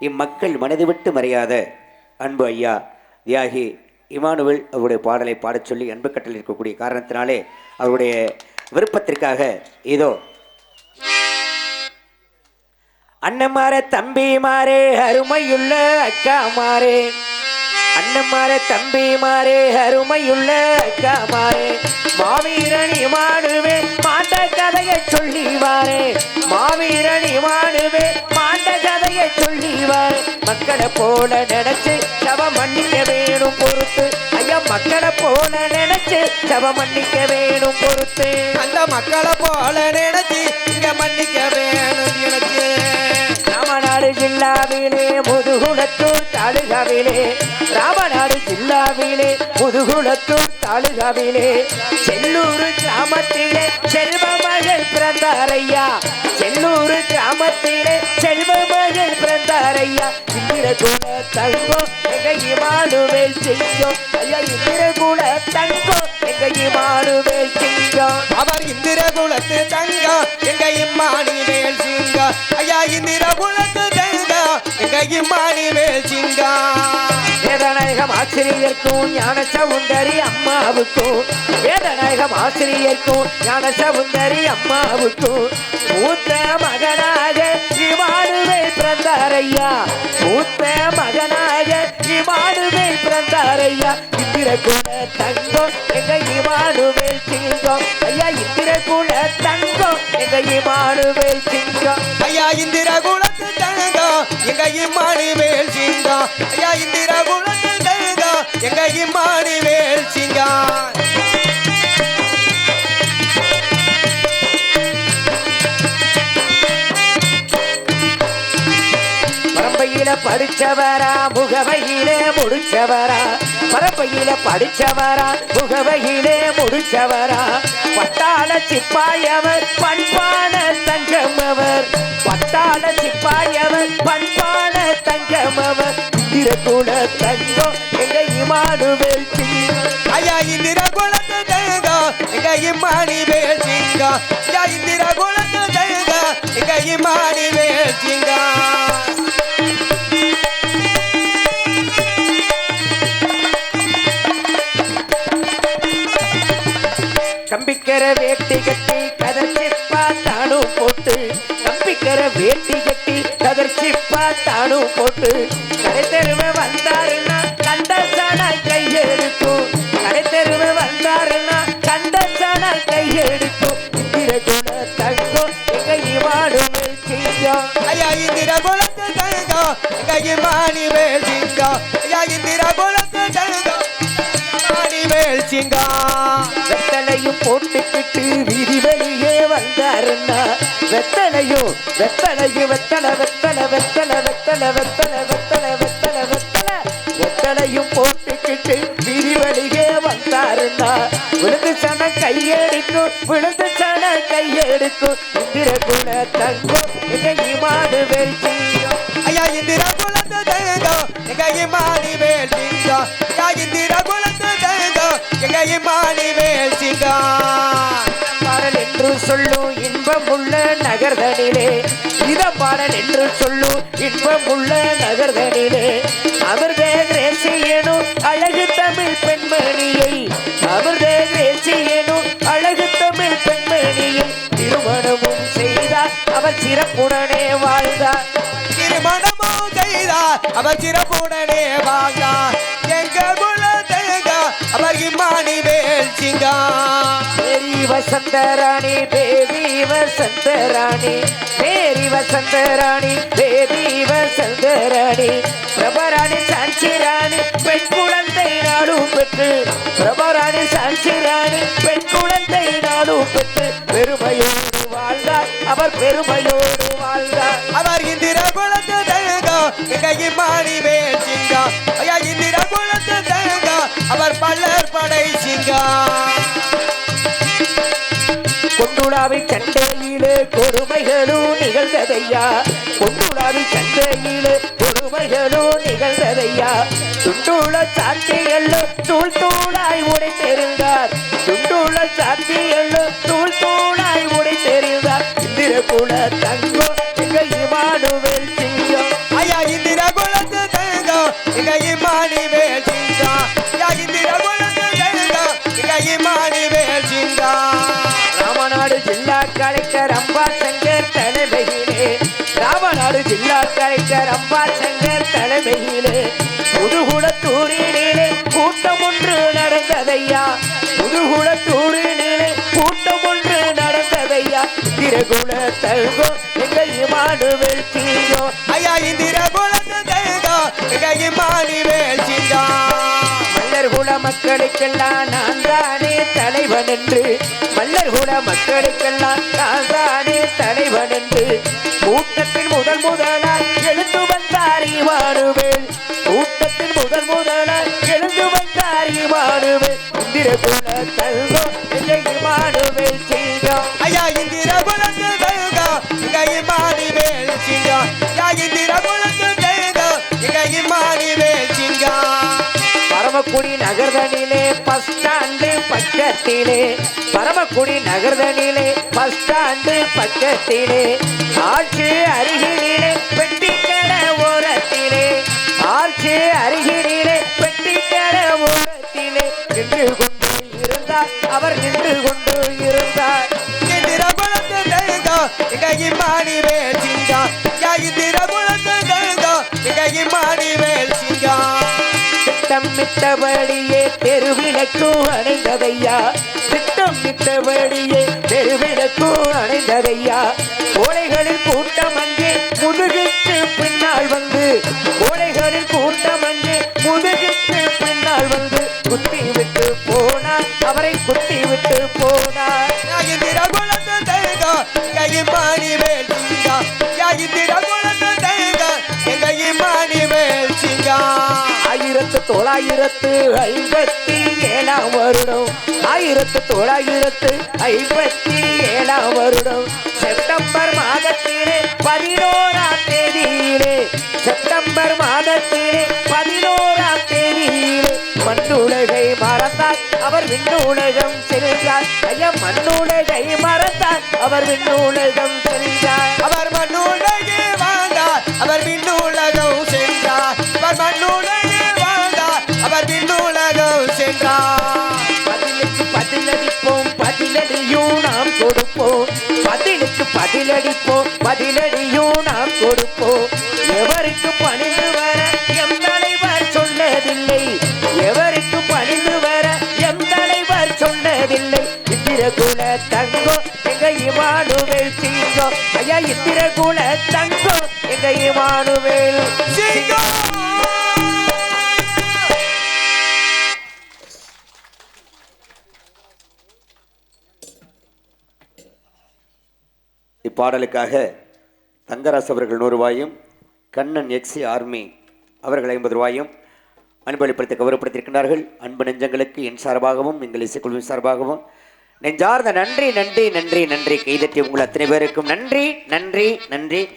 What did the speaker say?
இம்மக்கள் மனது விட்டு மறையாத அன்பு ஐயா. தியாகி இமானுவல் அவருடைய பாடலை பாடச் சொல்லி அன்பு கட்டளை இருக்கக்கூடிய காரணத்தினாலே அவருடைய விருப்பத்திற்காக இதோ. அண்ணன் மாற தம்பி மாறே அருமையுள்ள அக்காமாரே தம்பி மாறே அருமையுள்ள அக்கா மாறே மாவீரணி மாடுவே மாட்ட கதையை சொல்லிவாரே மாவீரணி மாடுவே மாட்ட கதையை சொல்லிவார் மக்களை போல நினைச்சு சவ மன்னிக்க வேணும் பொறுத்து. ஐயா மக்களை போல நினைச்சு சவ மன்னிக்க வேணும் பொறுத்து. அந்த மக்களை போல நினைச்சு இங்க மன்னிக்க வேணும் நினைச்சு ராமநாடு ஜில்லாவிலே முதுகுளத்தூர் தாலுகாவிலே. ராமநாடு ஜில்லாவிலே முதுகுளத்தூர் தாலுகாவிலே. செல்லூர் கிராமத்திலே செல்வ மகள் பிறந்தாரையா செல்லூர் கிராமத்திலே செல்வ மகள் பிறந்தாரையா இந்திர குல தங்கோ எங்க இமானுவேல் செய்யும். ஐயா இந்திர குல தங்கோ எங்க இமானுவேல் செய்யும் அவர் இந்திர குலத்து தங்கம் எங்க இம்மானி வேல் சிங்கா. ஐயா இந்திர குலத்து தங்கம் எங்க இம்மானி வேல் சிங்கா. வேதநாயகம் ஆசிரியர்க்கும் ஞான சவுந்தரி அம்மாவுக்கும். வேதநாயகம் ஆசிரியர்க்கும் ஞான சவுந்தரி அம்மாவுக்கும். மூத்த மகனாக இமானுவே பிறந்தாரையா? மூத்த மகனாக இமானுவே பிறந்தாரையா? இந்திர குல தங்கம் எங்க இமானுவேல் சிங்கம். ஐயா இந்திர குல தங்கம் எங்க இமானுவேல் சிங்கம். ஐயா இந்திர குலத்து தங்கம் எங்க இம்மானி சிங்கம். ஐயா இந்திர குலத்து தங்கம் எங்க இம்மானி சிங்கம். படிச்சவரா முகவையிலே முடிச்சவரா. பரப்பையில படிச்சவரா முகவையிலே முடிச்சவரா. பட்டாள சிப்பாயவர் பண்பான தங்கம் அவர் பட்டாள சிப்பாயவர் பண்பான தங்கம் தங்கமவர் திருக்குல தங்கம் எங்க இமானுவேல் சிங்கம். ஐயா இந்திர குலத்து தங்கம் எங்க இமானி வேல்விங்கா ஐயா இந்திர குலத்து தங்கம் எங்க இமானி வேல் நம்பிக்கிற வேட்டி கட்டி கதர்ச்சிப்பா தானும் போட்டு. நம்பிக்கிற வேட்டி கட்டி கதர்ச்சிப்பா தானும் போட்டு. கடை தெருவ வந்தாருன்னா கண்டசான கையெடுக்கும். கடை தெருவ வந்தாருன்னா கண்டசான கையெடுக்கும். இந்திர குண தங்கம் எங்க இவாடுமே செய்யும் ஐயா இந்திர குலத்து தங்கம் எங்க மாணி வேல் சிங்கா ஐயா இந்திர குல இம்மானி வெத்தலையும் போட்டுக்கிட்டு வீதி வெளியே வந்தாருன்னா வெத்தலையும் வெத்தலையும் வெத்தலை வெத்தலை வெத்தலை வெத்தலை வெத்தலை வெத்தலை வெத்தலை வெத்தலை. வெத்தலையும் போட்டுக்கிட்டு வீதி வெளியே வந்தாருன்னா விழுந்து சன கையெடுக்கும் விழுந்து சன கையெடுக்கும். இந்திர குண தங்கம் எங்க இமாடு வெறிச்சியும் ஐயா இந்திர குலத்து தங்கம் எங்க இம்மானி வேல் ஐயா இந்திர குலத்து வேல் சிங்கா பாடல் என்று சொல்லும் இன்பம் உள்ள நகர்தனிலே. இத பாடல் என்று சொல்லும் இன்பம் உள்ள நகர்தனிலே. அமிர்தே தேசியனும் அழகு தமிழ் பெண்மணியை. அமிர்தே தேசியனும் அழகு தமிழ் பெண்மணியை. திருமணமும் செய்தார் அவர் சிறப்புடனே வாழ்ந்தார். திருமணமோ செய்தார் அவர் சிறப்புடனே வாழ்ந்தார். எங்க குல அமர்கிமானி வேல் சிங்கா மேரி வசந்த ராணி பேபி வசந்த ராணி மேரி வசந்த ராணி பேபி வசந்த ராணி பிரபராணி சாட்சி ராணி பெண் குழந்தை நாடும் பெற்று. பிரபராணி சாட்சி ராணி பெண் குழந்தை நாடும் பெற்று. பெருமையோடு வாழ்ந்தார் அவர் பெருமையோடு வாழ்ந்தார். அவர் இந்திர குலத்து மாணி வேல் சிங்கா அவர் பல்லர் படை சிங்கா. கொண்டுலாவி சண்டையிலே கொடுமைகளும் நிகழ்ந்ததையா? கொண்டுலாவி சண்டையிலே கொடுமைகளும் நிகழ்ந்ததையா? துண்டுள்ள சாத்தியெல்லாம் தூள் தூளாய் உடைத்தெறிந்தார் துண்டுள்ள சாத்தியெல்லாம் தூள் தூளாய் உடைத்தெறிந்தார் இந்திர குல தங்கம் எங்க இமானுவேல் செய்யும் ஐயா இந்திர இம்மானி வேல் சிங்கா. யா கலெக்டர் அம்பா சங்கர் தலைமையிலே ராமநாடு ஜில்லா கலெக்டர் அம்பா சங்கர் தலைமையிலே புதுகுளத்தூரினிலே கூட்டம் ஒன்று நடந்ததையா? புதுகுளத்தூரினிலே கூட்டம் ஒன்று நடந்ததையா? திருகுல தழுகோ எங்கள் இமானுவேல் தீயோ ஐயா இந்திரகுல மக்களுக்கெல்லாம் நான் தானே தலைவன் என்று. மல்லர் குல மக்களுக்கெல்லாம் நான் தானே தலைவன் என்று. கூட்டத்தின் முதல் முதலாய் எழுந்து வந்தாரி இவானுவேல். கூட்டத்தின் முதல் முதலாய் எழுந்து வந்தாரி இவானுவேல். இந்திர குல தல்கோ மாறு பரமக்குடி நகர்தனிலே பஸ் ஸ்டாண்டு பக்கத்திலே. பரமக்குடி நகர்தனிலே பஸ் ஸ்டாண்டு பக்கத்திலே. ஆட்சி அருகிலே பெட்டி கடை ஓரத்திலே. ஆட்சி அருகிலே பெட்டி கடை ஓரத்திலே. நின்று கொண்டு இருந்தார். அவர் நின்று கொண்டு இருந்தார். இந்திர வேல் சிங்கா யா இந்திர குலத்து தெய்வா எங்க வேல் திட்டமிட்டபடியே தெருவிளக்கும் அணைந்ததையா திட்டமிட்டபடியே தெருவிளக்கும் அணைந்ததையா கோடைகளில் கூட்டம் அங்கே முதுகுக்கு பின்னால் வந்து கோடைகளில் கூட்டம் அங்கே முதுகுக்கு பின்னால் வந்து குத்தி விட்டு போனார். அவரை குத்தி விட்டு போனார் யா பாணி வேண்டும் ஆயிரத்து தொள்ளாயிரத்து ஐம்பத்தி ஏழாம் வருடம். ஆயிரத்து தொள்ளாயிரத்து ஐம்பத்தி ஏழாம் வருடம். செப்டம்பர் மாதத்திலே பதினோராம் தேதியிலே செப்டம்பர் மாதத்திலே பதினோராம் தேதியிலே மண்ணுலகை மறந்தார். அவர் விண்ணுலகம் செல்கிறார் ஐயா மண்ணுலகை மறந்தார். அவர் விண்ணுலகம் செல்கிறார் அவர் மண்ணுலகே வாழ்ந்தார். அவர் விண்ணுலக கொடுப்போம். பதிலுக்கு பதிலடிப்போம். பதிலடியும் நாம் கொடுப்போம். எவருக்கு பணிந்து வர எம் தலைவர் சொன்னதில்லை. எவருக்கு பணிந்து வர எம் தலைவர் சொன்னதில்லை. இந்திரகுல தங்கோ எங்க இமானுவேல் சீங்கோ ஐயா இந்திரகுல தங்கோ எங்க இமானுவேல் சிங்கம்! இப்பாடலுக்காக தங்கராஸ் அவர்கள் நூறு ரூபாயும் கண்ணன் எக்ஸி ஆர்மி அவர்கள் ஐம்பது ரூபாயும் அன்பளிப்படுத்த கௌரவப்படுத்தியிருக்கிறார்கள் அன்பு நெஞ்சங்களுக்கு என் சார்பாகவும் எங்கள் இசைக்குழுவின் சார்பாகவும். நெஞ்சார்ந்த நன்றி நன்றி நன்றி நன்றி. கைதட்டி உங்கள் அத்தனை பேருக்கும் நன்றி நன்றி நன்றி.